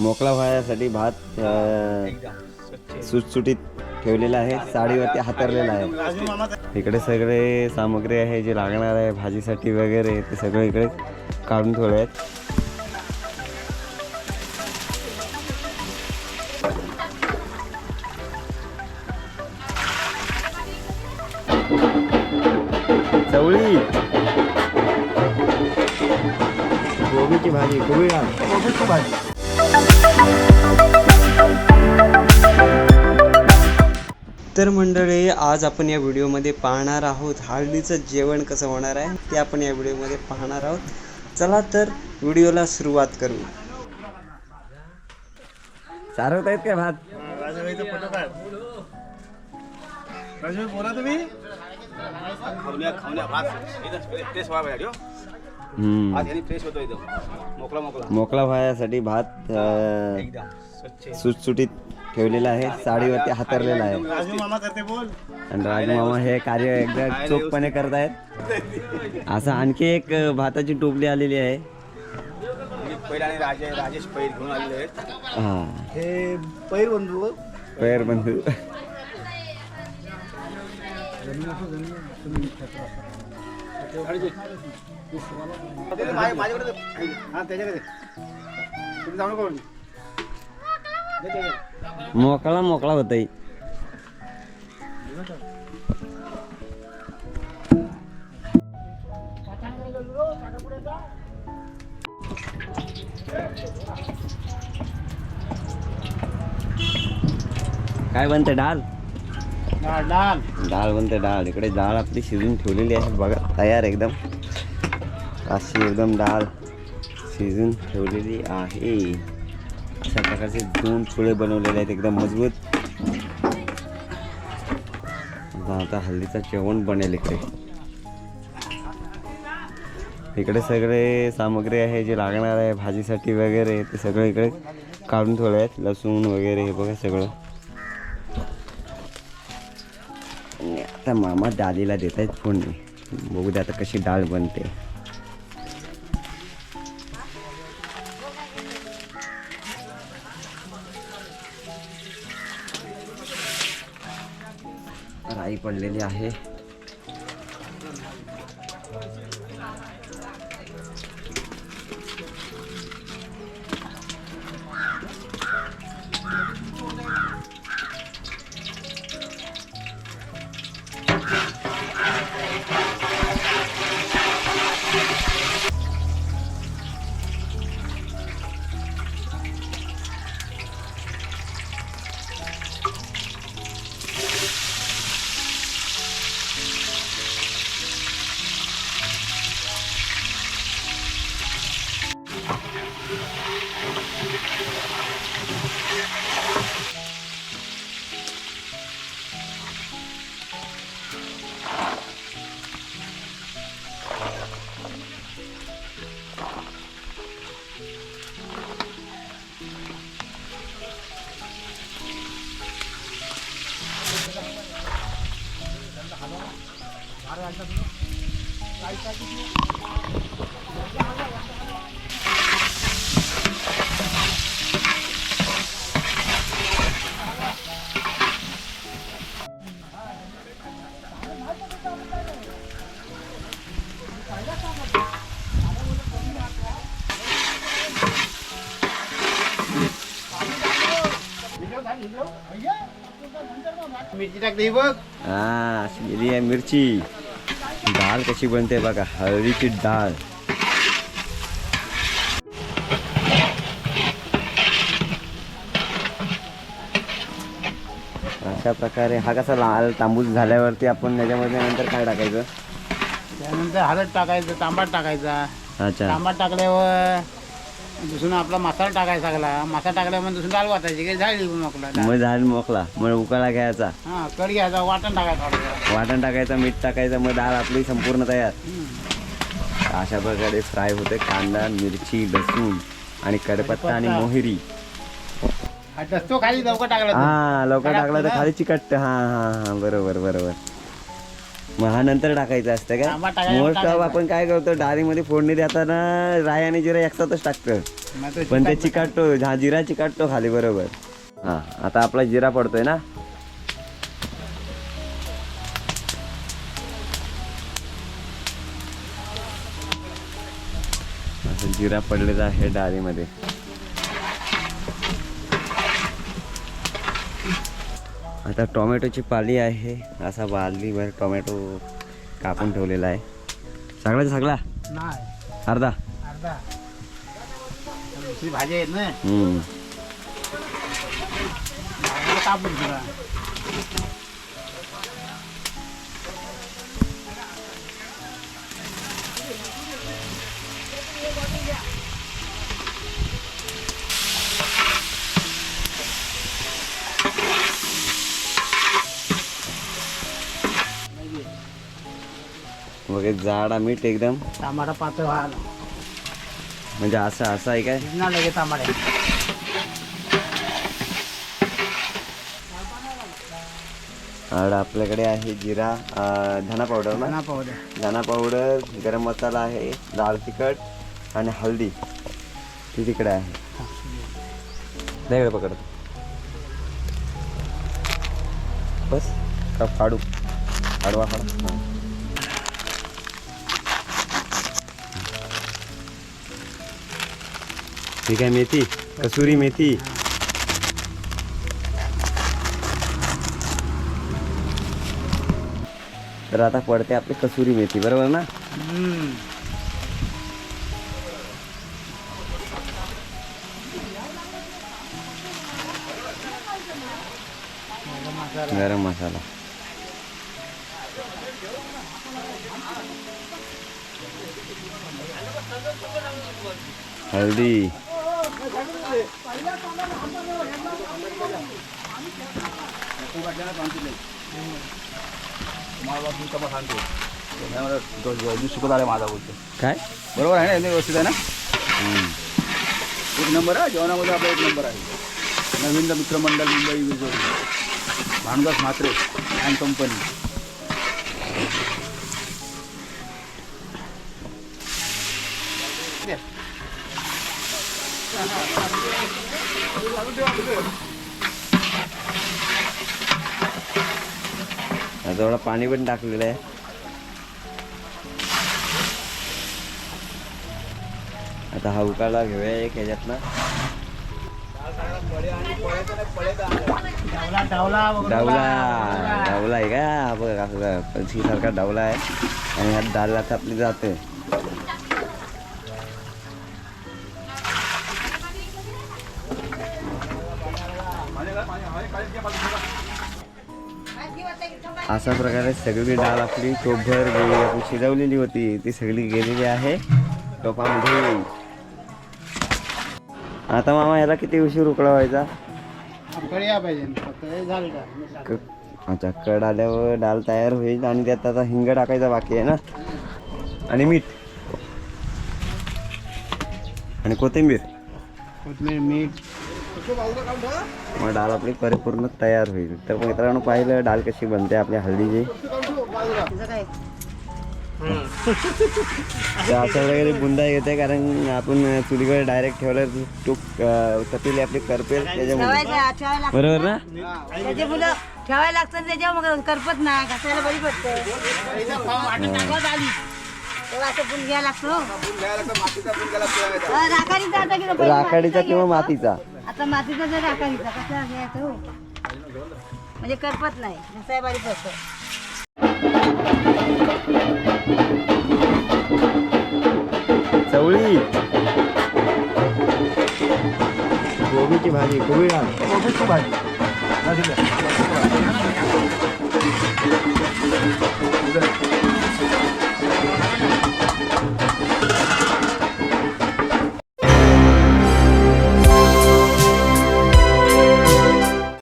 मोकळा व्हायसाठी भात सुटसुटीत ठेवलेला आहे साडीवरती हातरलेला आहे. इकडे सगळे सामग्री आहे जे लागणार आहे भाजीसाठी वगैरे ते सगळे इकडे काढून ठेवले आहेत. चवळी. कोबीची भाजी. कोबीची भाजी. तर मंडळी आज आपण या व्हिडिओमध्ये पाहणार आहोत हळदीचं जेवण कसं होणार आहे ते आपण या व्हिडिओमध्ये पाहणार आहोत. चला तर व्हिडिओला सुरुवात करू. चारवत आहेत काय? भात बोला तुम्ही. हो. मोकळा मोकळा. मोकळा व्हायसाठी भात सुटसुटीत ठेवलेला आहे. साडीवरती हातरलेला आहे. राजू मामा करते बोल. आणि राजमामा हे कार्य एकदा चोखपणे करतायत. असं आणखी एक भाताची टोपली आलेली आहे. राजेश पैर घेऊन आलेले आहेत. हा. हे पैर बंधू पैर बंधू. माझ्याकडे मोकळा मोकळा होताय. काय बनते डाळ? डाळ. डाळ बनते डाळ. इकडे डाळ आपली शिजून ठेवलेली आहे. बघा तयार एकदम. अशी एकदम डाळ शिजून ठेवलेली आहे. अशा प्रकारचे दोन चुळे बनवलेले आहेत एकदम मजबूत. आता आता हल्दीचं जेवण बनेल इकडे. इकडे सगळे सामग्री आहे जे लागणार आहे भाजीसाठी वगैरे ते सगळं इकडे काढून ठेवले आहेत लसूण वगैरे हे बघा सगळं. आता मामा डालीला देत आहेत फोडणी. बघू दे आता कशी डाळ बनते. राई पडलेली आहे. Yeah. मिरची टाकते बघ. हा गेली आहे मिरची. डाळ कशी बनते बघा हळदीची डाळ अशा प्रकारे हा कसा लाल तांबूस झाल्यावरती आपण त्याच्यामध्ये नंतर काय टाकायचं? त्यानंतर हळद टाकायचं तांबाट टाकायचा. अच्छा. तांबाट टाकल्यावर दुसरून आपला मसाला टाकायचा लागला. मसाला टाकल्यावर मग दुसरून डाळ वाटायची काही झाली मोकला मग झाड मोकला मग उकाळा घ्यायचा. हा कड घ्यायचा वाटण टाकायचं थोडंसं. वाटण टाकायचं मीठ टाकायचं मग डाळ आपली संपूर्ण तयार. अशा प्रकारे फ्राय होते कांदा मिरची लसूण आणि कडपत्ता आणि मोहरी. हा दस्तो खाली लवकर टाकला तो. हा लवकर टाकला तर? खाली चिकट हा हा हा बरोबर बरोबर. मग हा नंतर टाकायचा असतं का? टाकायला मोस्ट ऑफ टाकायचा. आपण काय करतो डाळीमध्ये फोडणी देताना राय आणि जिरा एकसाथच टाकतो. मग तो पण ते चिकट- चिकाटतो हा जिरा चिकाटतो खाली बरोबर. हा आता आपला जिरा पडतोय ना? असं जिरा पडलेला आहे डाळीमध्ये. आता टोमॅटोची पाली आहे. असा बालीभर टोमॅटो कापून ठेवलेला आहे. सगळ्याचा सगळा? अर्धा? अर्धा. दुसरी भाजी आहेत ना वगैरे जाडा मीठ एकदम. टमाटा पातळ व्हायला म्हणजे असं असं आहे काय? टमाटे आणि आपल्याकडे आहे जिरा धना पावडर ना? धना पावडर धना पावडर गरम मसाला आहे लाल तिखट आणि हल्दी. ती तिकडे आहे. नाही पकड बस का फाडू? फाडवा फाडा. हां. ठीक आहे मेथी कसुरी मेथी तर आता पडते आपली कसुरी मेथी बरोबर ना हम्म. गरम मसाला गरम मसाला हल्दी आले माझा बोलतो काय? बरोबर आहे ना? एकदम व्यवस्थित आहे ना. एक नंबर आहे? जेवणामध्ये आपला एक नंबर आहे. नवीन मित्रमंडळ मुंबई विजय भानुदास म्हात्रे अँड कंपनी. आता थोडं पाणी पण टाकलेलं आहे. आता हा उकाळा घेऊया एक ह्याच्यातनं. डावला डावला आहे का? बघ पलसी सारखा डावला आहे. आणि ह्यात डाल आता आपली जाते. अशा प्रकारे सगळी डाळ आपली टोपभर गेली आपण शिजवलेली होती. ती सगळी गेलेली आहे. टोपामध्ये आता मामा ह्याला किती उशीर सांगतो. क- अच्छा कड आल्यावर डाळ तयार होईल आणि त्यात आता हिंग टाकायचा बाकी आहे ना? आणि मीठ. आणि कोथिंबीर. कोथिंबीर मीठ. मग डाळ आपली परिपूर्ण तयार होईल. तर मित्रांनो पाहिलं डाळ कशी बनते आपल्या हळदीची? अशा वगैरे बुंदा येते कारण आपण चुलीकडे डायरेक्ट ठेवलं तूप तपेली आपली करपेल त्याच्यामुळे. लागतं बरोबर ना? ठेवायला लागतात त्याच्यावर मग करपत नाही घासायला बरी पडतं. असं लागतो हा, राखाडीचा किंवा. मातीचा? आता मातीचा जर राखाडीचा कसा घ्यायचा हो. म्हणजे करपत नाही. घासायला बारी पडतं चवळी. गोबीची भाजी गोबी डाळ कोबीची भाजी. ठीक आहे.